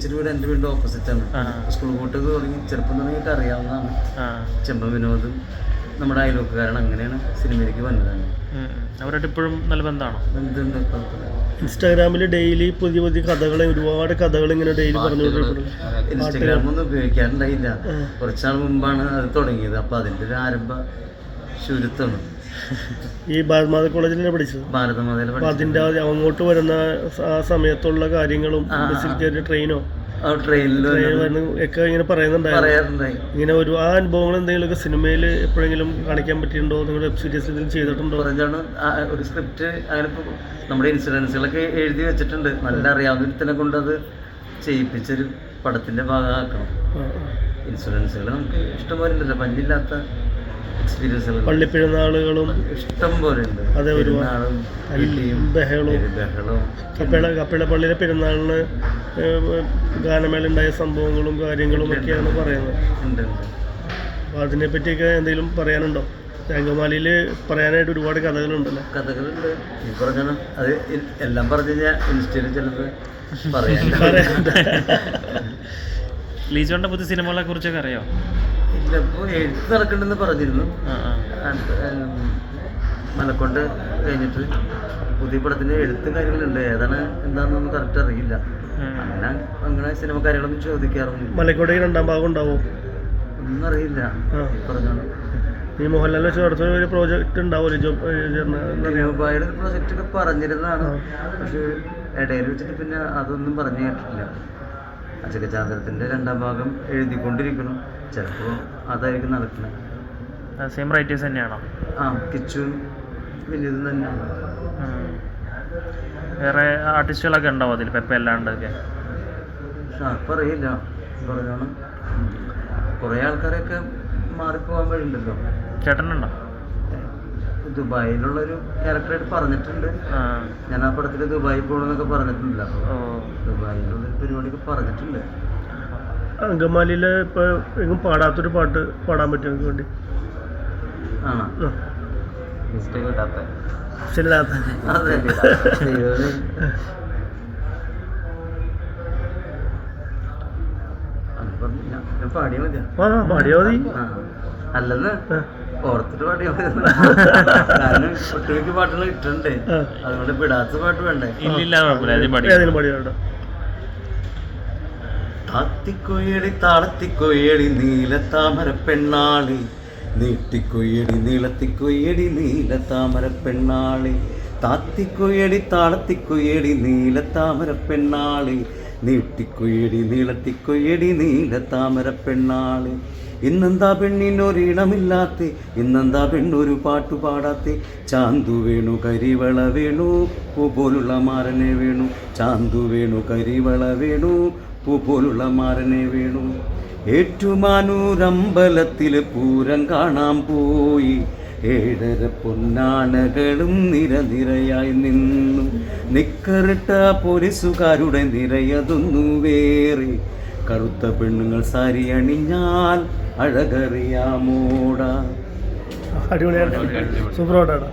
ചേച്ചിയുടെ വീട് എന്റെ വീടിന്റെ ഓപ്പോസിറ്റ് ആണ്. സ്കൂൾ കൂട്ടൊക്കെ തുടങ്ങി ചെറുപ്പം തുടങ്ങിയിട്ട് അറിയാവുന്നതാണ്. ചെമ്പ ചെമ്പൻ വിനോദും നമ്മുടെ അയലോക്കുകാരൻ അങ്ങനെയാണ് സിനിമയിലേക്ക് വന്നതാണ്. അവരായിട്ട് ഇപ്പോഴും നല്ല ബന്ധമാണോ? ഇൻസ്റ്റാഗ്രാമിൽ ഡെയിലി പുതിയ പുതിയ കഥകൾ ഒരുപാട് കഥകൾ ഇങ്ങനെ ഡെയിലി പറഞ്ഞുകൊണ്ടിരിക്കുന്നു ഇൻസ്റ്റാഗ്രാമൊന്നും ഉപയോഗിക്കാറുണ്ടായില്ല. കുറച്ചാൾ മുമ്പാണ് അത് തുടങ്ങിയത്. അപ്പൊ അതിന്റെ ഒരു ആരംഭ ശുരുത്വമാണ് ഈ ഭാരതമാത കോളേജിലാണ് പഠിച്ചത്? ഭാരതമാതയിൽ അപ്പൊ അതിന്റെ ആ അങ്ങോട്ട് വരുന്ന സ- ആ സമയത്തുള്ള കാര്യങ്ങളും. ബസ്സിൽ ട്രെയിനോ? ട്രെയിനിൽ ട്രെയിൻ വരുന്ന ഒക്കെ ഇങ്ങനെ പറയുന്നുണ്ടായിരുന്നു. പറയാറുണ്ടായി ഇങ്ങനെ ഒരു ആ അനുഭവങ്ങൾ എന്തെങ്കിലുമൊക്കെ സിനിമയിൽ എപ്പോഴെങ്കിലും കാണിക്കാൻ പറ്റിയിട്ടുണ്ടോ? നിങ്ങൾ വെബ് സീരീസ് എന്തെങ്കിലും ചെയ്തിട്ടുണ്ടോ? പറഞ്ഞാണ് ആ ഒരു സ്ക്രിപ്റ്റ് അങ്ങനെ ഇപ്പൊ നമ്മുടെ ഇൻസിഡൻസുകളൊക്കെ എഴുതി വെച്ചിട്ടുണ്ട്. നല്ല അറിയാവുന്ന ഒരുത്തനെ കൊണ്ട് അത് ചെയ്യിപ്പിച്ചൊരു പടത്തിന്റെ ഭാഗമാക്കണം. ആ, ആ. ഇൻഷുറൻസുകൾ നമുക്ക് ഇഷ്ടംപോലെ ഉണ്ടല്ലോ പഞ്ചില്ലാത്ത പള്ളിപ്പെരുന്നാളുകളും ഇഷ്ടം പോലെ ഉണ്ട്. അതെ, ഒരുപാട്. ബഹളവും. ബഹളവും കപ്പിള പള്ളിയിലെ പെരുന്നാളിന് ഗാനമേള ഉണ്ടായ സംഭവങ്ങളും കാര്യങ്ങളും ഒക്കെയാണ് പറയുന്നത്. ഉണ്ട് അതിനെ അപ്പോൾ അതിനെപ്പറ്റിയൊക്കെ എന്തെങ്കിലും പറയാനുണ്ടോ? രംഗമാലിയിൽ പറയാനായിട്ട് ഒരുപാട് കഥകളുണ്ടല്ലോ? കഥകളുണ്ട്. ഈ പറഞ്ഞാണ് അത് എല്ലാം പറഞ്ഞു കഴിഞ്ഞാൽ ഇൻസ്റ്റയിൽ ചിലപ്പോൾ പറയാൻ ലീജോന്റെ പുതിയ സിനിമകളെ കുറിച്ചൊക്കെ അറിയോ? ഇല്ല ഇപ്പോൾ എഴുത്ത് നടക്കണ്ടെന്ന് പറഞ്ഞിരുന്നു. മലക്കൊണ്ട് കഴിഞ്ഞിട്ട് പുതിയ പടത്തിന്റെ എഴുത്ത് കാര്യങ്ങളുണ്ട്. ഏതാണ് എന്താണെന്നൊന്നും കറക്റ്റ് അറിയില്ല. അങ്ങനെ അങ്ങനെ സിനിമ കാര്യങ്ങളൊന്നും ചോദിക്കാറൊന്നുമില്ല. മലക്കോട്ടെ രണ്ടാം ഭാഗം ഉണ്ടാവും? ഒന്നും അറിയില്ല. ഈ പറഞ്ഞോളൂ. ഈ മോഹൻലാൽ വെച്ച് നടത്തുന്ന ഒരു പ്രോജക്റ്റ് ഉണ്ടാവും? ജോബ് രൂപയുടെ ഒരു പ്രോജക്റ്റ് ഒക്കെ പറഞ്ഞിരുന്നതാണ്. പക്ഷെ ഇടയിൽ വെച്ചിട്ട് പിന്നെ അതൊന്നും പറഞ്ഞു കേട്ടിട്ടില്ല. അച്ചകചാന്ദ്രത്തിന്റെ രണ്ടാം ഭാഗം എഴുതിക്കൊണ്ടിരിക്കണം ചിലപ്പോൾ അതായിരിക്കും നടക്കുന്നത് സെയിം റൈറ്റേഴ്സ് തന്നെയാണോ? ആ കിച്ചു വലിയതും തന്നെയാണ്. വേറെ ആർട്ടിസ്റ്റുകളൊക്കെ ഉണ്ടാവും അതിൽ പെപ്പ അല്ലാണ്ടൊക്കെ? ഷാർപ്പ് അറിയില്ല. പറയണം കുറേ ആൾക്കാരൊക്കെ മാറിപ്പോകാൻ വഴിയുണ്ടല്ലോ. ചേട്ടനുണ്ടോ? ദുബായിലുള്ളൊരു ക്യാരക്ടറായിട്ട് പറഞ്ഞിട്ടുണ്ട്. ഞാൻ ആ പടത്തിൽ ദുബായി പോകണമെന്നൊക്കെ പറഞ്ഞിട്ടുണ്ടല്ലോ ദുബായിലുള്ളൊരു ദുബായിലുള്ള പരിപാടിയൊക്കെ പറഞ്ഞിട്ടുണ്ട്. അങ്കമാലിയിൽ ഇപ്പോൾ എങ്ങും പാടാത്തൊരു പാട്ട് പാടാൻ പറ്റും എനിക്ക് വേണ്ടി? പാടിയാ പാടിയാ മതി. അല്ലെന്ന് ഓർത്തിട്ട് പാടിയാ കാരണം ഒട്ടുമിക്ക പാട്ടുകൾ ഇട്ടുണ്ട്. അതുകൊണ്ട് വിടാത്ത പാട്ട് വേണ്ടേ? ഇല്ലില്ല കുഴപ്പമില്ല. താത്തിക്കൊയ്യടി താളത്തിക്കൊയ്യടി നീല താമര പെണ്ണാളി. നീട്ടിക്കൊയ്യടി നീളത്തിക്കൊയ്യടി നീല താമര പെണ്ണാളി. താത്തിക്കൊയ്യടി താളത്തിക്കൊയ്യടി നീല താമര പെണ്ണാളി. നീട്ടിക്കൊയ്യടി നീളത്തിക്കൊയ്യടി നീല താമര പെണ്ണാളി. ഇന്നെന്താ പെണ്ണിനൊരിടമില്ലാത്ത? ഇന്നെന്താ പെണ്ണൊരു പാട്ടു പാടാത്ത? ചാന്തു വേണു കരിവള വേണു പൂ പോലുള്ള മാരനെ വേണു. ചാന്തു വേണു കരിവള വേണു പൂ പോലുള്ള മാരനെ വേണു. ഏറ്റുമാനൂരമ്പലത്തിൽ പൂരം കാണാൻ പോയി. ഏഴര പൊന്നാനകളും നിരനിരയായി നിന്നു. നിക്കറിട്ട പോലീസുകാരുടെ നിരയതൊന്നു വേറെ. കറുത്ത പെണ്ണുങ്ങൾ സാരി അണിഞ്ഞാൽ അഴകറിയാമോടാ. അടിപൊളിയായിട്ട്. സൂപ്പർ പാട്ടാണ്